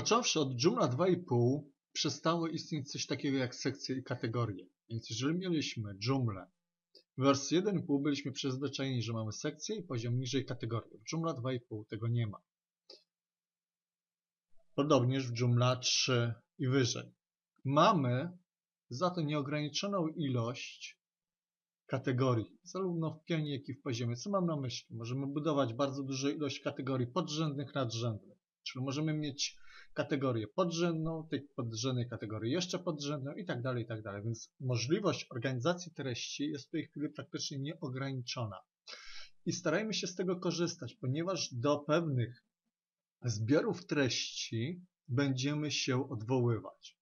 Począwszy od Joomla 2.5 przestało istnieć coś takiego jak sekcje i kategorie. Więc jeżeli mieliśmy Joomla w wersji 1.5 byliśmy przyzwyczajeni, że mamy sekcję i poziom niżej kategorię. W Joomla 2.5 tego nie ma. Podobnież w Joomla 3 i wyżej. Mamy za to nieograniczoną ilość kategorii, zarówno w pionie, jak i w poziomie. Co mam na myśli? Możemy budować bardzo dużą ilość kategorii podrzędnych, nadrzędnych. Czyli możemy mieć kategorię podrzędną, tej podrzędnej kategorii jeszcze podrzędną i tak dalej, i tak dalej. Więc możliwość organizacji treści jest w tej chwili praktycznie nieograniczona. I starajmy się z tego korzystać, ponieważ do pewnych zbiorów treści będziemy się odwoływać.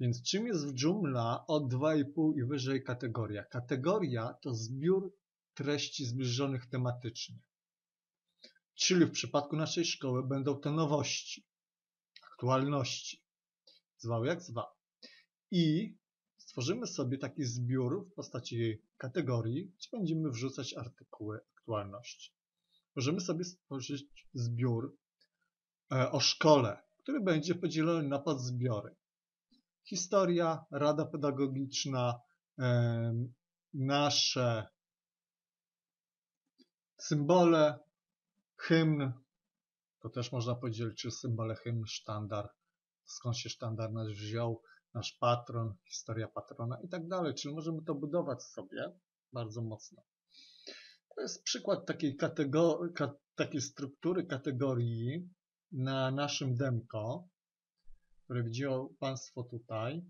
Więc czym jest w Joomla od 2,5 i wyżej kategoria? Kategoria to zbiór treści zbliżonych tematycznie. Czyli w przypadku naszej szkoły będą to nowości, aktualności. Zwał jak zwał. I stworzymy sobie taki zbiór w postaci kategorii, gdzie będziemy wrzucać artykuły aktualności. Możemy sobie stworzyć zbiór e, o szkole, który będzie podzielony na podzbiory. Historia, rada pedagogiczna, nasze symbole, hymn, to też można podzielić, czy symbole hymn, sztandar, skąd się sztandar nasz wziął, nasz patron, historia patrona i tak dalej. Czyli możemy to budować sobie bardzo mocno. To jest przykład takiej, kategorii, takiej struktury kategorii na naszym demko, które widziało Państwo tutaj.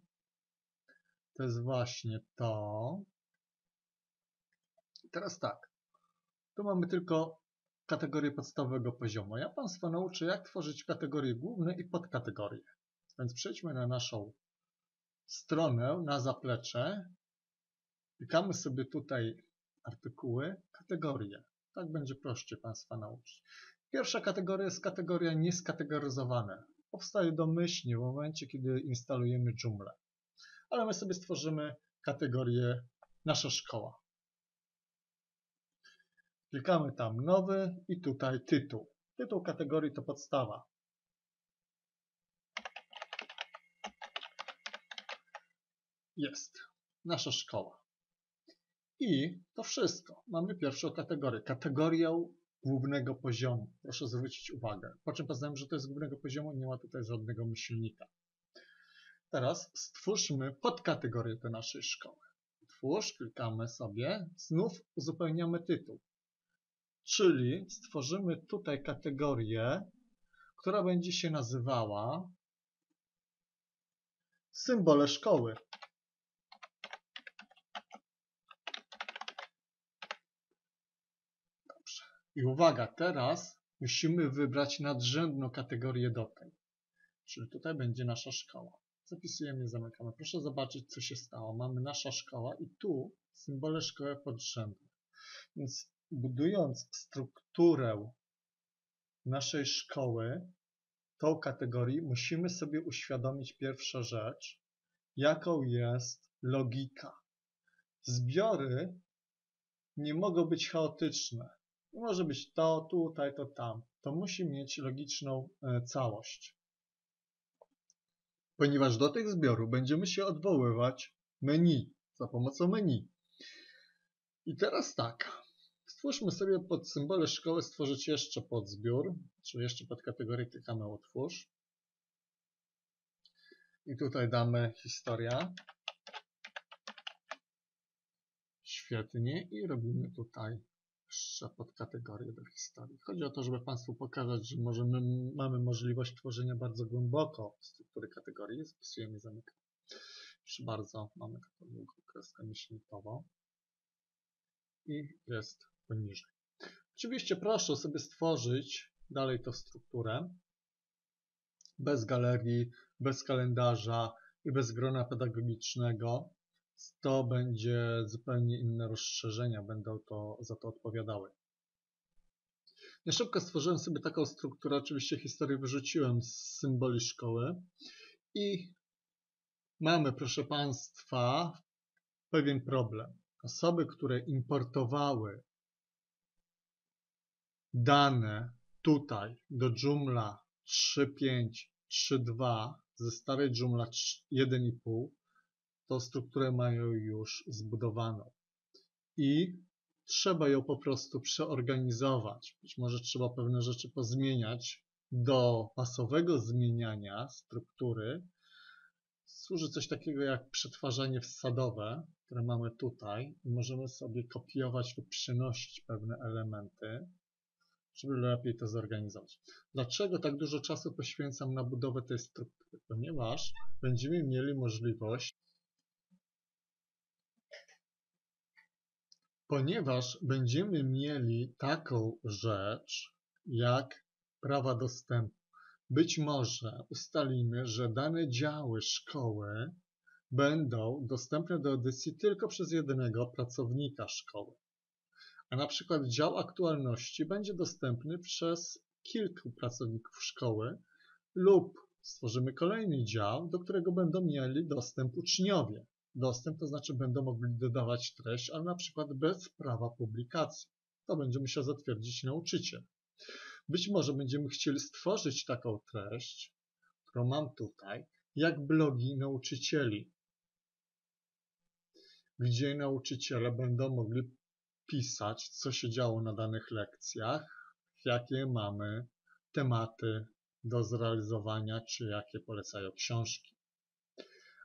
To jest właśnie to. teraz tak. Tu mamy tylko kategorię podstawowego poziomu. Ja Państwa nauczę, jak tworzyć kategorie główne i podkategorie. Więc przejdźmy na naszą stronę, na zaplecze. Klikamy sobie tutaj artykuły, kategorie. Tak będzie prościej Państwa nauczyć. Pierwsza kategoria jest kategoria nieskategoryzowane. Powstaje domyślnie w momencie, kiedy instalujemy Joomla. Ale my sobie stworzymy kategorię nasza szkoła. Klikamy tam nowy i tutaj tytuł. Tytuł kategorii to podstawa. Jest. Nasza szkoła. I to wszystko. Mamy pierwszą kategorię. Kategorię głównego poziomu. Proszę zwrócić uwagę. Po czym poznałem, że to jest głównego poziomu, nie ma tutaj żadnego myślnika. Teraz stwórzmy podkategorię do naszej szkoły. Twórz, klikamy sobie, znów uzupełniamy tytuł. Czyli stworzymy tutaj kategorię, która będzie się nazywała symbole szkoły. Dobrze. I uwaga, teraz musimy wybrać nadrzędną kategorię do tej. Czyli tutaj będzie nasza szkoła. Zapisujemy i zamykamy. Proszę zobaczyć, co się stało. Mamy nasza szkoła i tu symbole szkoły podrzędne. Więc budując strukturę naszej szkoły, tą kategorii, musimy sobie uświadomić pierwsza rzecz, jaką jest logika. Zbiory nie mogą być chaotyczne. Może być to, tutaj, to tam. To musi mieć logiczną e, całość. Ponieważ do tych zbiorów będziemy się odwoływać menu, za pomocą menu. I teraz tak, Stwórzmy sobie pod symbole szkoły stworzyć jeszcze podzbiór, czyli jeszcze pod kategorię klikamy utwórz. I tutaj damy historia. Świetnie i robimy tutaj jeszcze podkategorię do historii. Chodzi o to, żeby Państwu pokazać, że możemy, mamy możliwość tworzenia bardzo głęboko struktury kategorii. Spisujemy i zamykamy. Proszę bardzo, mamy taką długą kreskę myślnikową. I jest poniżej. Oczywiście proszę sobie stworzyć dalej tą strukturę bez galerii, bez kalendarza i bez grona pedagogicznego. To będzie zupełnie inne rozszerzenia, będą to za to odpowiadały. Ja szybko stworzyłem sobie taką strukturę, oczywiście historię wyrzuciłem z symboli szkoły i mamy, proszę Państwa, pewien problem. Osoby, które importowały dane tutaj do Joomla 3.5 3.2 ze starej Joomla 1.5 tą strukturę mają już zbudowaną. I trzeba ją po prostu przeorganizować. Być może trzeba pewne rzeczy pozmieniać. Do masowego zmieniania struktury służy coś takiego jak przetwarzanie wsadowe, które mamy tutaj. Możemy sobie kopiować lub przenosić pewne elementy, żeby lepiej to zorganizować. Dlaczego tak dużo czasu poświęcam na budowę tej struktury? Ponieważ będziemy mieli możliwość ponieważ będziemy mieli taką rzecz jak prawa dostępu. Być może ustalimy, że dane działy szkoły będą dostępne do edycji tylko przez jednego pracownika szkoły. A na przykład dział aktualności będzie dostępny przez kilku pracowników szkoły lub stworzymy kolejny dział, do którego będą mieli dostęp uczniowie dostęp, to znaczy będą mogli dodawać treść, ale na przykład bez prawa publikacji. To będzie musiał zatwierdzić nauczyciel. Być może będziemy chcieli stworzyć taką treść, którą mam tutaj, jak blogi nauczycieli, gdzie nauczyciele będą mogli pisać, co się działo na danych lekcjach, jakie mamy tematy do zrealizowania, czy jakie polecają książki.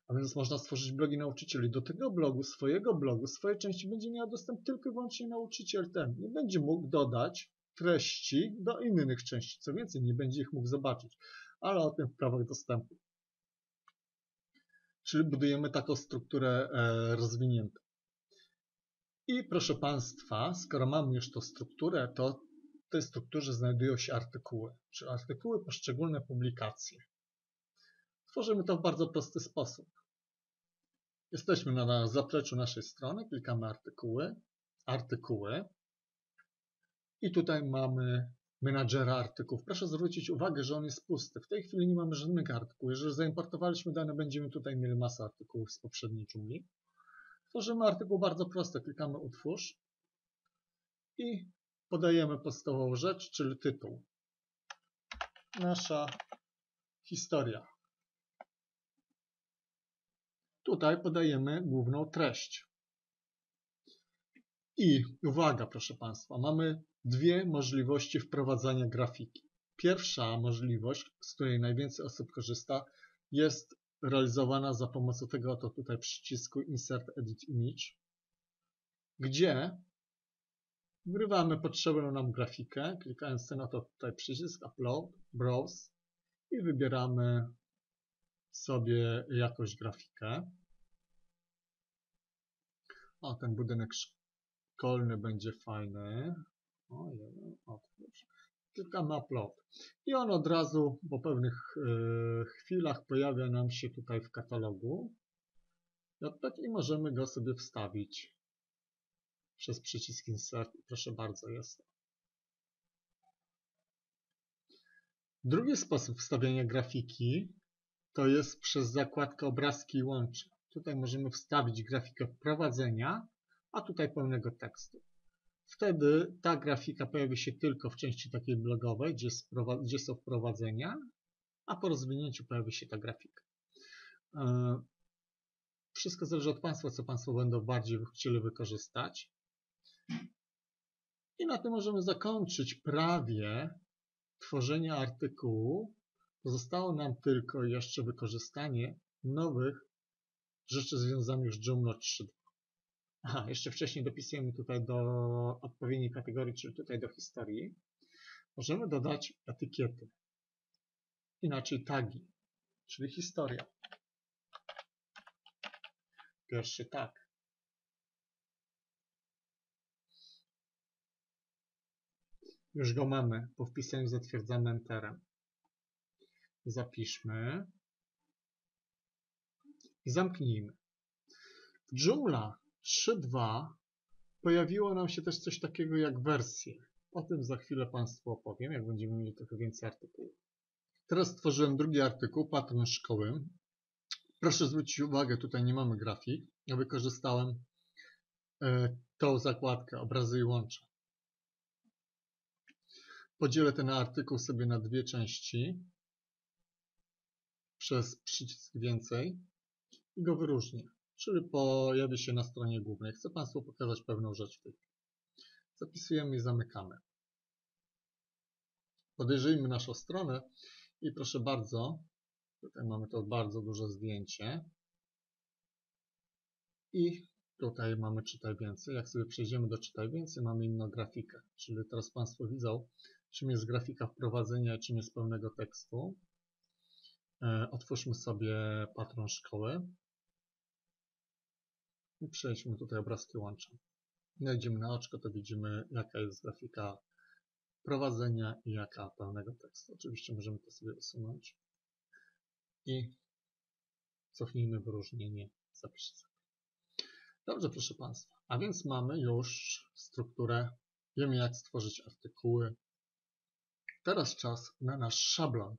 A więc można stworzyć blogi nauczycieli. Do tego blogu, swojego blogu, swojej części będzie miał dostęp tylko i wyłącznie nauczyciel ten. Nie będzie mógł dodać treści do innych części. Co więcej, nie będzie ich mógł zobaczyć. Ale o tym w prawach dostępu. Czyli budujemy taką strukturę e, rozwiniętą. I proszę Państwa, skoro mamy już tą strukturę, to w tej strukturze znajdują się artykuły, czy artykuły poszczególne publikacje. Tworzymy to w bardzo prosty sposób. Jesteśmy na zapleczu naszej strony, klikamy artykuły, artykuły i tutaj mamy menadżera artykułów. Proszę zwrócić uwagę, że on jest pusty. W tej chwili nie mamy żadnego artykułu. Jeżeli zaimportowaliśmy dane, będziemy tutaj mieli masę artykułów z poprzedniej dżungli. Tworzymy artykuł bardzo prosty. Klikamy utwórz i podajemy podstawową rzecz, czyli tytuł. Nasza historia. Tutaj podajemy główną treść. I uwaga, proszę Państwa, mamy dwie możliwości wprowadzania grafiki. Pierwsza możliwość, z której najwięcej osób korzysta, jest realizowana za pomocą tego oto tutaj przycisku Insert Edit Image, gdzie wgrywamy potrzebną nam grafikę, klikając ten oto tutaj przycisk Upload, Browse i wybieramy sobie jakąś grafikę. O, ten budynek szkolny będzie fajny. O, jeden, otwórz. Klikamy upload. I on od razu po pewnych y, chwilach pojawia nam się tutaj w katalogu. I możemy go sobie wstawić przez przycisk insert. Proszę bardzo, jest. Drugi sposób wstawiania grafiki to jest przez zakładkę obrazki i łącze. Tutaj możemy wstawić grafikę wprowadzenia, a tutaj pełnego tekstu. Wtedy ta grafika pojawi się tylko w części takiej blogowej, gdzie, gdzie są wprowadzenia, a po rozwinięciu pojawi się ta grafika. E, wszystko zależy od Państwa, co Państwo będą bardziej chcieli wykorzystać. I na tym możemy zakończyć prawie tworzenie artykułu Pozostało nam tylko jeszcze wykorzystanie nowych rzeczy związanych z Joomla 3.2. Aha, jeszcze wcześniej dopisujemy tutaj do odpowiedniej kategorii, czyli tutaj do historii. Możemy dodać etykiety, inaczej tagi, czyli historia. Pierwszy tag. Już go mamy. Po wpisaniu zatwierdzamy Enterem zapiszmy i zamknijmy. W Joomla 3.2 pojawiło nam się też coś takiego jak wersje. O tym za chwilę Państwu opowiem, jak będziemy mieli trochę więcej artykułów. Teraz stworzyłem drugi artykuł, patron szkoły. Proszę zwrócić uwagę, tutaj nie mamy grafik. Ja wykorzystałem e, tą zakładkę, obrazy i łącza. Podzielę ten artykuł sobie na dwie części. przez przycisk więcej i go wyróżnię, czyli pojawi się na stronie głównej. Chcę Państwu pokazać pewną rzecz. Zapisujemy i zamykamy. Podejrzyjmy naszą stronę i proszę bardzo, tutaj mamy to bardzo duże zdjęcie i tutaj mamy czytaj więcej. Jak sobie przejdziemy do czytaj więcej, mamy inną grafikę, czyli teraz Państwo widzą, czym jest grafika wprowadzenia, czym jest pełnego tekstu. E, Otwórzmy sobie patron szkoły i przejdźmy tutaj obrazki łączą. Wejdziemy na oczko, to widzimy jaka jest grafika prowadzenia i jaka pełnego tekstu. Oczywiście możemy to sobie usunąć i cofnijmy wyróżnienie zapisz. Dobrze, proszę Państwa. A więc mamy już strukturę, wiemy jak stworzyć artykuły. Teraz czas na nasz szablon.